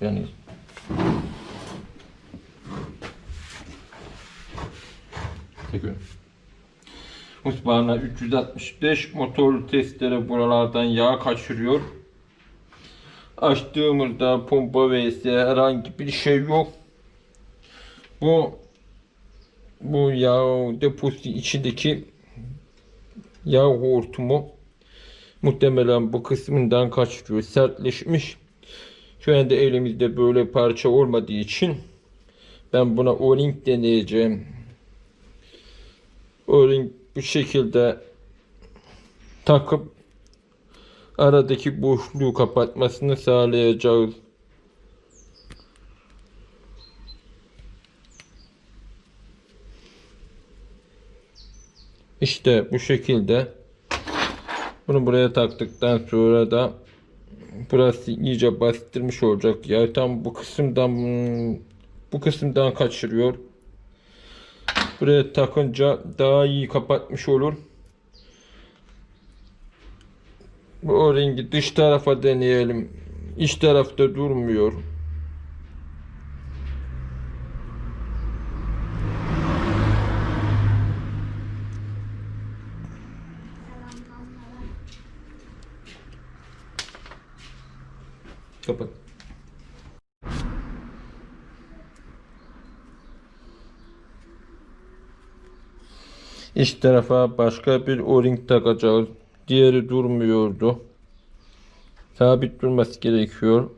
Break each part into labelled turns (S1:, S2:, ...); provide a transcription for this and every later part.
S1: Yani Çekiyorum. Husqvarna 365 motor testere buralardan yağ kaçırıyor. Açtığımızda pompa vs herhangi bir şey yok. Bu bu yağ deposu içindeki yağ hortumu muhtemelen bu kısmından kaçırıyor. Sertleşmiş. Şu anda elimizde böyle parça olmadığı için ben buna O-ring deneyeceğim. O-ring bu şekilde takıp aradaki boşluğu kapatmasını sağlayacağız. İşte bu şekilde bunu buraya taktıktan sonra da burası iyice bastırmış olacak. Ya tam bu kısımdan bu kısımdan kaçırıyor. Buraya takınca daha iyi kapatmış olur. Bu o rengi dış tarafa deneyelim. İç tarafta durmuyor. Kapat. İç tarafa başka bir o-ring takacağız. Diğeri durmuyordu. Sabit durması gerekiyor.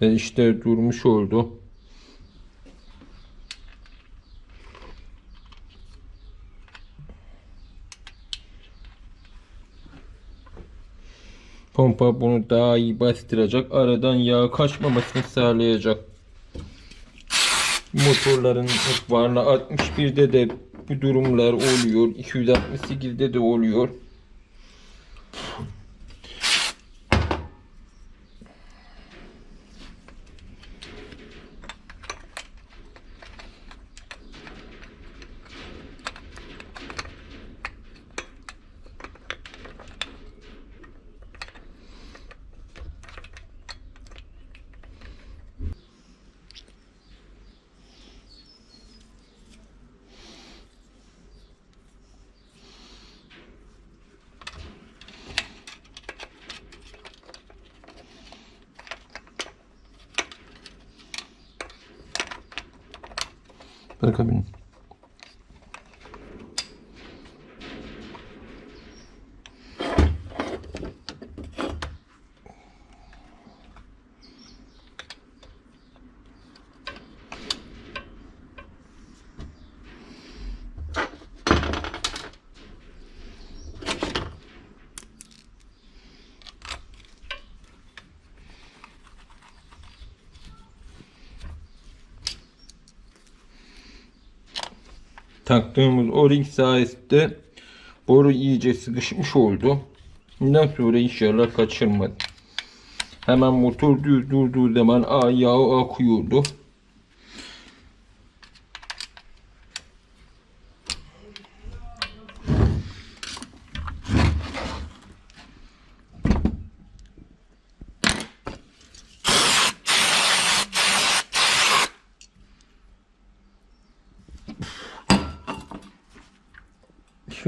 S1: Ve işte durmuş oldu. Pompa bunu daha iyi bastıracak. Aradan yağ kaçmamasını sağlayacak. Motorların varla 61'de de bu durumlar oluyor. 268'de de oluyor. willkommen. Taktığımız o-ring sayesinde boru iyice sıkışmış oldu. Bundan sonra inşallah kaçırmadı. Hemen motor düz durduğu zaman a yağı akıyordu.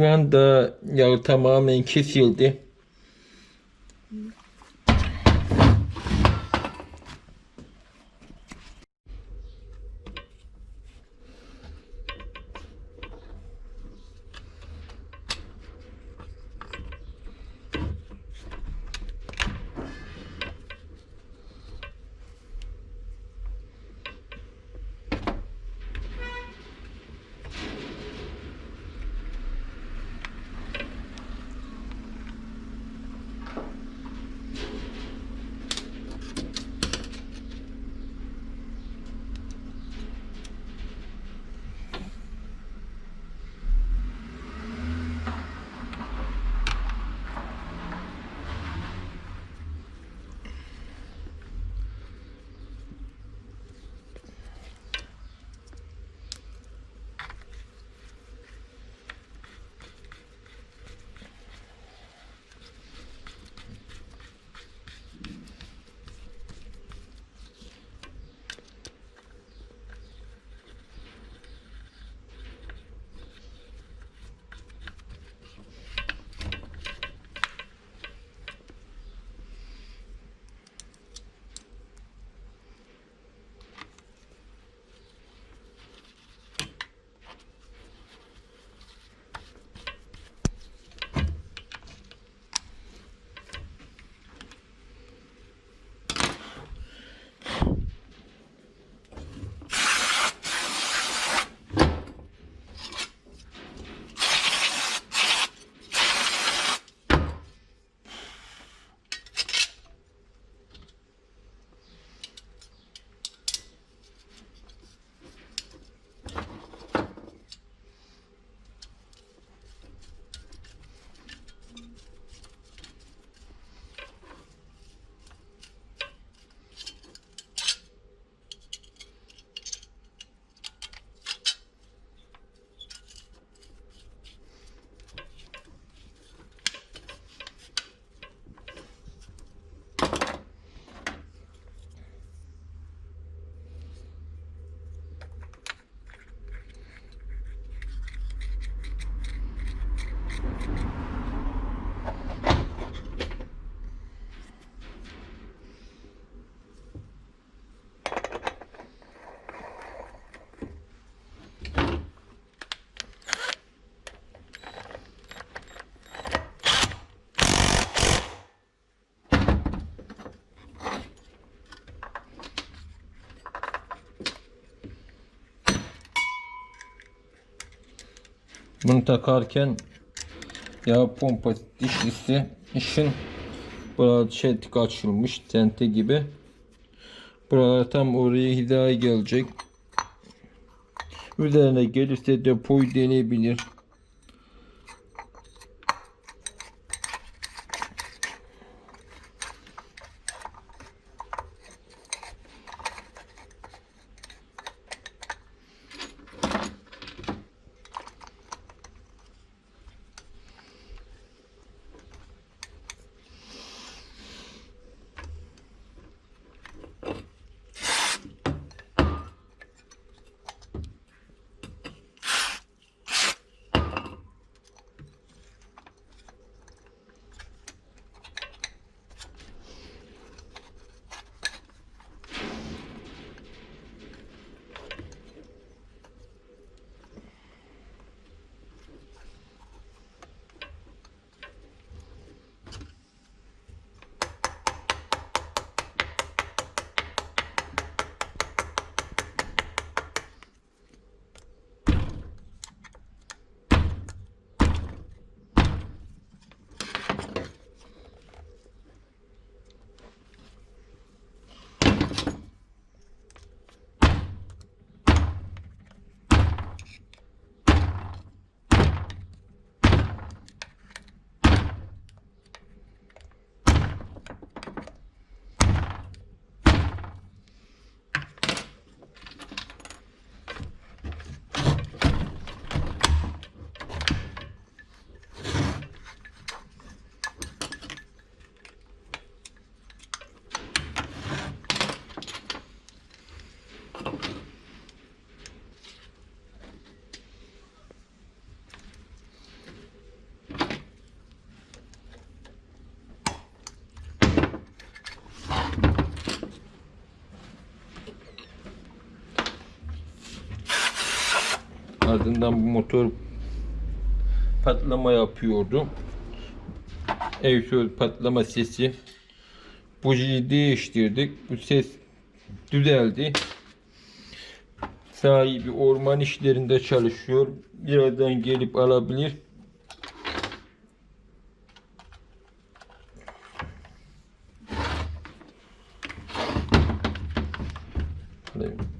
S1: Şu anda yağ tamamen kesildi. Bunu takarken yağ pompa dişlisi işin burada çetik açılmış tente gibi. Buralar tam oraya hizaya gelecek. Üzerine gelirse depoyu deneyebilir. Ardından bu motor patlama yapıyordu. Egzoz patlama sesi. Bujiyi değiştirdik. Bu ses düzeldi. Sahibi orman işlerinde çalışıyor. Birazdan gelip alabilir. Evet.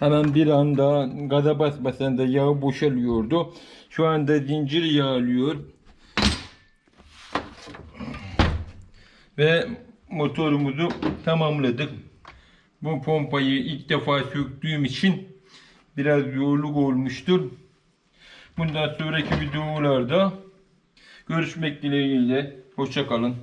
S1: Hemen bir anda gaza basmasan da yağ boşalıyordu. Şu anda zincir yağlıyor. Ve motorumuzu tamamladık. Bu pompayı ilk defa söktüğüm için biraz zorluk olmuştur. Bundan sonraki videolarda görüşmek dileğiyle. Hoşça kalın.